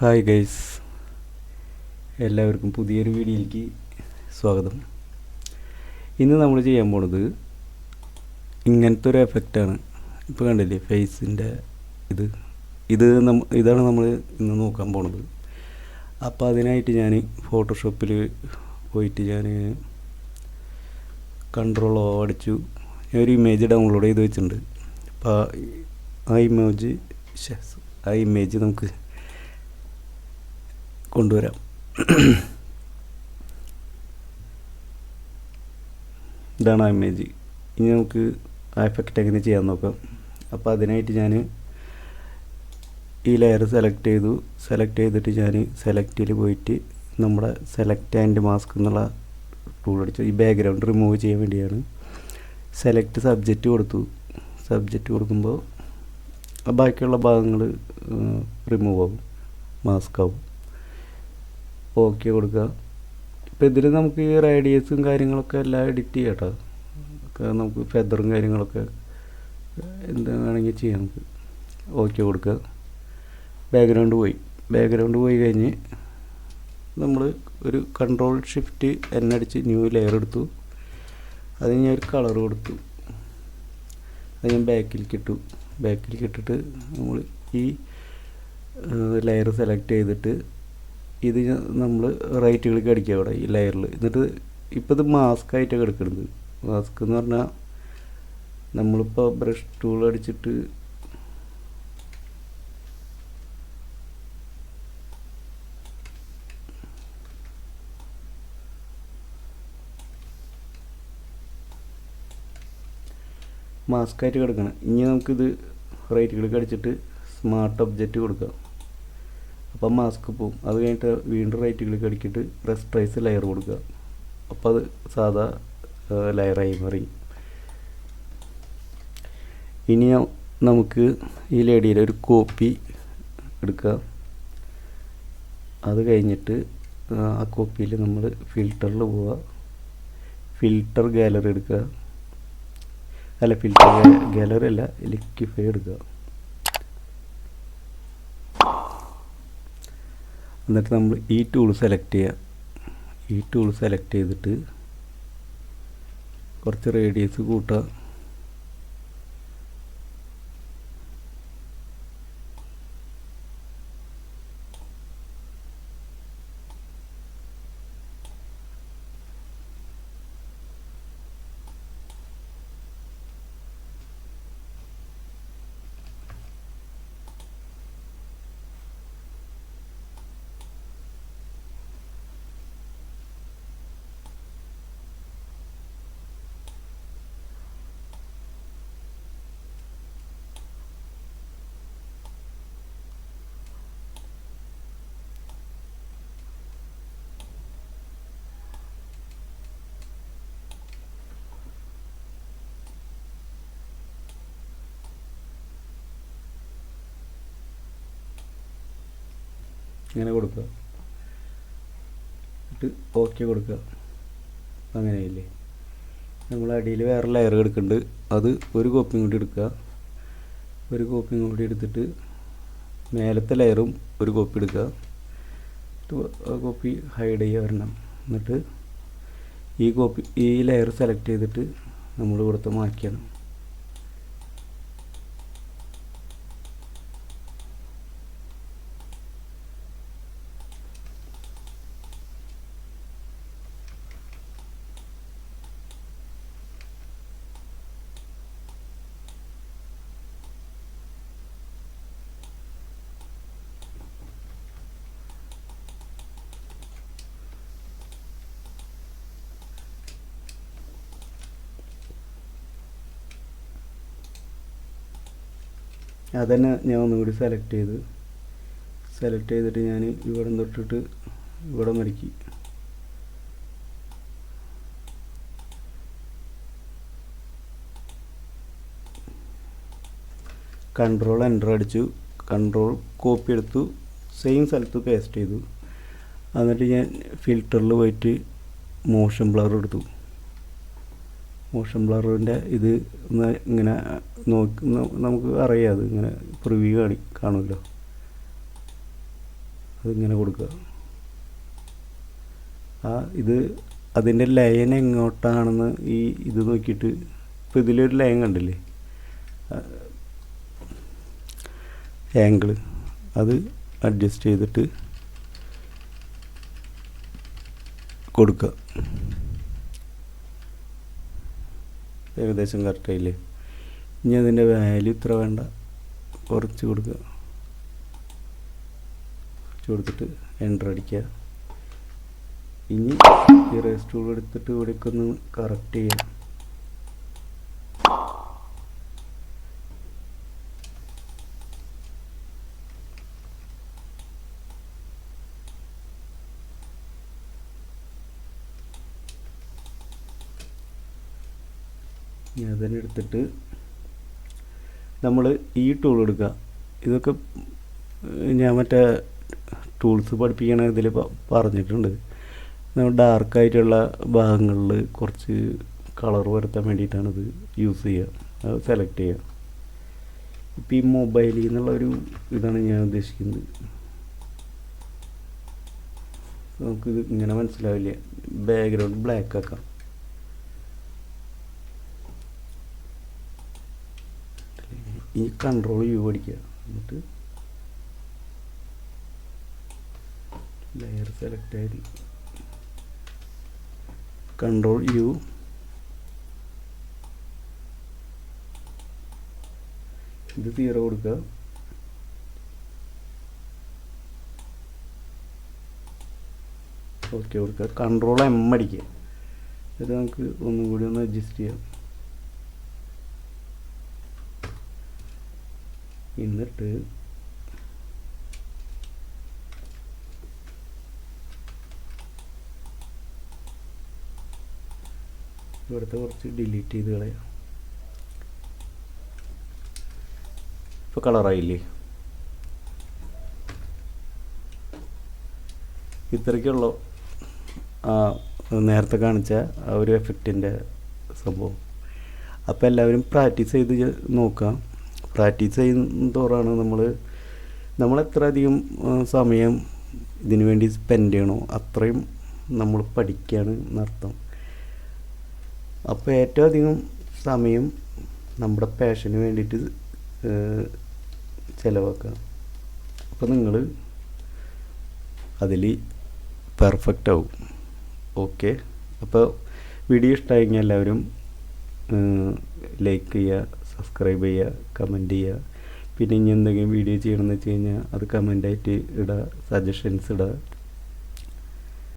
Hi guys എല്ലാവർക്കും പുതിയൊരു വീഡിയോയിലേക്ക് സ്വാഗതം. ഇന്ന് നമ്മൾ ചെയ്യാൻ പോണത് ഇങ്ങനത്തെ ഒരു എഫക്റ്റാണ് ഇപ്പോൾ കണ്ടില്ലേ ഫേസിന്റെ ഇത്. ഇത് ഇതാണ് നമ്മൾ ഇന്ന് നോക്കാൻ പോണത്. അപ്പോൾ അതിനായിട്ട് ഞാൻ ഫോട്ടോഷോപ്പിൽ പോയിട്ട് ഞാൻ കൺട്രോൾ അടിച്ചു. ഞാൻ ഒരു ഇമേജ് ഡൗൺലോഡ് ചെയ്ത് വെച്ചിട്ടുണ്ട്. അപ്പോൾ ആ ഇമേജ് ആ ഇമേജ് നമുക്ക് കൊണ്ടുവരാം. ഇതാണ് ആ ഇമേജ്. ഇനി നമുക്ക് ആ എഫക്റ്റ് എങ്ങനെ ചെയ്യാൻ നോക്കാം. അപ്പോൾ അതിനായിട്ട് ഞാൻ ഈ ലെയർ സെലക്ട് ചെയ്തു. സെലക്ട് ചെയ്തിട്ട് ഞാൻ സെലക്റ്റിൽ പോയിട്ട് നമ്മുടെ സെലക്ട് ആൻഡ് മാസ്ക് എന്നുള്ള ടൂൾ അടിച്ചു. ഈ ബാക്ക്ഗ്രൗണ്ട് റിമൂവ് ചെയ്യാൻ വേണ്ടിയാണ്. സെലക്ട് സബ്ജക്റ്റ് കൊടുത്തു. സബ്ജക്റ്റ് കൊടുക്കുമ്പോൾ ബാക്കിയുള്ള ഭാഗങ്ങൾ റിമൂവ് ആവും. മാസ്ക് ആവും. ഓക്കെ കൊടുക്കുക. ഇപ്പം ഇതിൽ നമുക്ക് ഈ റേഡിയസും കാര്യങ്ങളൊക്കെ എല്ലാം എഡിറ്റ് ചെയ്യാം കേട്ടോ നമുക്ക് ഫെദറും കാര്യങ്ങളൊക്കെ എന്താ വേണമെങ്കിൽ ചെയ്യാം നമുക്ക്. ഓക്കെ കൊടുക്കുക. ബാക്ക്ഗ്രൗണ്ട് പോയി. ബാക്ക്ഗ്രൗണ്ട് പോയി കഴിഞ്ഞ് നമ്മൾ ഒരു കൺട്രോൾ ഷിഫ്റ്റ് എന്നടിച്ച് ന്യൂ ലെയർ എടുത്തു. അത് ഞാൻ ഒരു കളർ കൊടുത്തു. അത് ഞാൻ ബാക്കിൽ കിട്ടു ബാക്കിൽ കിട്ടിട്ട് നമ്മൾ ഈ ലെയർ സെലക്ട് ചെയ്തിട്ട് ഇത് നമ്മൾ റൈറ്റ് ക്ലിക്ക് അടിക്കുക അവിടെ ഈ ലെയറിൽ എന്നിട്ട് ഇപ്പോൾ ഇത് മാസ്ക് ആയിട്ടാണ് കിടക്കുന്നത് മാസ്ക് എന്ന് പറഞ്ഞാൽ നമ്മളിപ്പോൾ ബ്രഷ് ടൂൾ അടിച്ചിട്ട് മാസ്ക് ആയിട്ട് കിടക്കണം. ഇനി നമുക്കിത് റൈറ്റ് ക്ലിക്ക് അടിച്ചിട്ട് സ്മാർട്ട് ഒബ്ജക്റ്റ് കൊടുക്കാം. അപ്പം മാസ്ക് പോവും അത് കഴിഞ്ഞിട്ട് വീണ്ടും റൈറ്റ് ക്ലിക്ക് അടിച്ചിട്ട് പ്രസ് ലെയർ കൊടുക്കുക. അപ്പോൾ അത് സാധാ ലെയറായി മാറി. ഇനി നമുക്ക് ഈ ലേഡിയുടെ ഒരു കോപ്പി എടുക്കുക അത് കഴിഞ്ഞിട്ട് ആ കോപ്പിയിൽ നമ്മൾ ഫിൽറ്ററിൽ പോവുക ഫിൽറ്റർ ഗാലറി എടുക്കുക. അല്ല ഫിൽറ്റർ ഗാലറി അല്ല ലിക്വിഫൈ എടുക്കുക. എന്നിട്ട് നമ്മൾ ഈ ടൂൾ സെലക്ട് ചെയ്യുക. ഈ ടൂൾ സെലക്ട് ചെയ്തിട്ട് കുറച്ച് റേഡിയസ് കൂട്ടുക. ഇങ്ങനെ കൊടുക്കുക. എന്നിട്ട് ഓക്കെ കൊടുക്കുക. അങ്ങനെയില്ലേ? നമ്മൾ അടിയിൽ വേറെ ലെയർ എടുക്കുന്നുണ്ട്. അത് ഒരു കോപ്പിയും കൂടി എടുക്കുക. ഒരു കോപ്പിയും കൂടി എടുത്തിട്ട് മേലത്തെ ലെയറും ഒരു കോപ്പി എടുക്കുക. കോപ്പി ഹൈഡ് ചെയ്യുക വരണം എന്നിട്ട് ഈ കോപ്പി ഈ ലെയർ സെലക്ട് ചെയ്തിട്ട് നമ്മൾ കൊടുത്ത് മാറ്റിയാണ്. അതന്നെ ഞാൻ ഒന്നുകൂടി സെലക്ട് ചെയ്ത്. സെലക്ട് ചെയ്തിട്ട് ഞാൻ ഇവിടെ തൊട്ടിട്ട് ഇവിടെ മരിക്കി കൺട്രോൾ എന്റർ അടിച്ചു. കൺട്രോൾ കോപ്പി എടുത്തു. സെയിം സ്ഥലത്ത് പേസ്റ്റ് ചെയ്തു. എന്നിട്ട് ഞാൻ ഫിൽറ്ററിൽ പോയിട്ട് മോഷൻ ബ്ലർ എടുത്തു. മോഷൻ ബ്ലറിന്റെ ഇത് ഒന്ന് ഇങ്ങനെ നോക്കി നമുക്ക് അറിയാം അത് ഇങ്ങനെ പ്രിവ്യൂ കാണി കാണുമല്ലോ. അതിങ്ങനെ കൊടുക്കുക. ആ ഇത് അതിന്റെ ലയൻ എങ്ങോട്ടാണെന്ന് ഈ ഇത് നോക്കിയിട്ട് ഇപ്പോൾ ഇതിലൊരു ലയൻ കണ്ടില്ലേ? ആംഗിൾ അത് അഡ്ജസ്റ്റ് ചെയ്തിട്ട് കൊടുക്കുക. ഏകദേശം കറക്റ്റായില്ലേ ഇനി അതിന്റെ വാല്യൂ ഇത്ര വേണ്ട. കുറച്ച് കൊടുക്കുക. കുറച്ച് കൊടുത്തിട്ട് എന്റർ അടിക്കുക. ഇനി ഈ റേസ് ടൂൾ എടുത്തിട്ട് ഇവിടേക്കൊന്ന് കറക്റ്റ് ചെയ്യാം ഇനി അതിനെ എടുത്തിട്ട് നമ്മൾ ഈ ടൂൾ എടുക്കുക. ഇതൊക്കെ ഞാൻ മറ്റേ ടൂൾസ് പഠിപ്പിക്കണ ഇതിൽ പറഞ്ഞിട്ടുണ്ട്. നമ്മൾ ഡാർക്കായിട്ടുള്ള ഭാഗങ്ങളിൽ കുറച്ച് കളർ വരുത്താൻ ഇത് യൂസ് ചെയ്യുക. അത് സെലക്ട് ചെയ്യുക. ഇപ്പം ഈ മൊബൈലിൽ നിന്നുള്ള ഒരു ഇതാണ് ഞാൻ ഉദ്ദേശിക്കുന്നത്. നമുക്കിത് ഇങ്ങനെ മനസ്സിലാവില്ല. ബാക്ക്ഗ്രൗണ്ട് ബ്ലാക്ക് ആക്കാം. ഈ കൺട്രോൾ യു അടിക്കുക എന്നിട്ട് ലെയർ സെലക്ട് ആയി. കൺട്രോൾ യു ഇത് സീറോ കൊടുക്കുക. ഓക്കെ കൊടുക്കുക. കൺട്രോൾ എം അടിക്കുക. ഇത് നമുക്ക് ഒന്നും കൂടി ഒന്ന് അഡ്ജസ്റ്റ് ചെയ്യാം. എന്നിട്ട് ഇവിടുത്തെ കുറച്ച് ഡിലീറ്റ് ചെയ്ത് കളയാം. ഇപ്പോൾ കളറായില്ലേ ഇത്രയ്ക്കുള്ളൂ. ആ നേരത്തെ കാണിച്ച ആ ഒരു എഫക്റ്റിന്റെ സംഭവം. അപ്പോൾ എല്ലാവരും പ്രാക്ടീസ് ചെയ്ത് നോക്കാം. പ്രാക്ടീസ് ചെയ്യുന്നതോറാണ് നമ്മൾ നമ്മൾ എത്ര അധികം സമയം ഇതിനു വേണ്ടി സ്പെൻഡ് ചെയ്യണോ അത്രയും നമ്മൾ പഠിക്കുകയാണ് എന്നർത്ഥം. അപ്പോൾ ഏറ്റവും അധികം സമയം നമ്മുടെ പാഷന് വേണ്ടിയിട്ട് ചിലവാക്കുക. അപ്പോൾ നിങ്ങൾ അതിൽ പെർഫെക്റ്റ് ആവും. ഓക്കെ അപ്പോൾ വീഡിയോ ഇഷ്ടമായെങ്കിൽ എല്ലാവരും ലൈക്ക് ചെയ്യുക സബ്സ്ക്രൈബ് ചെയ്യുക കമന്റ് ചെയ്യുക. പിന്നെ ഇനി എന്തെങ്കിലും വീഡിയോ ചെയ്യണമെന്ന് വെച്ച് കഴിഞ്ഞാൽ അത് കമന്റായിട്ട് ഇടുക സജഷൻസ് ഇടുക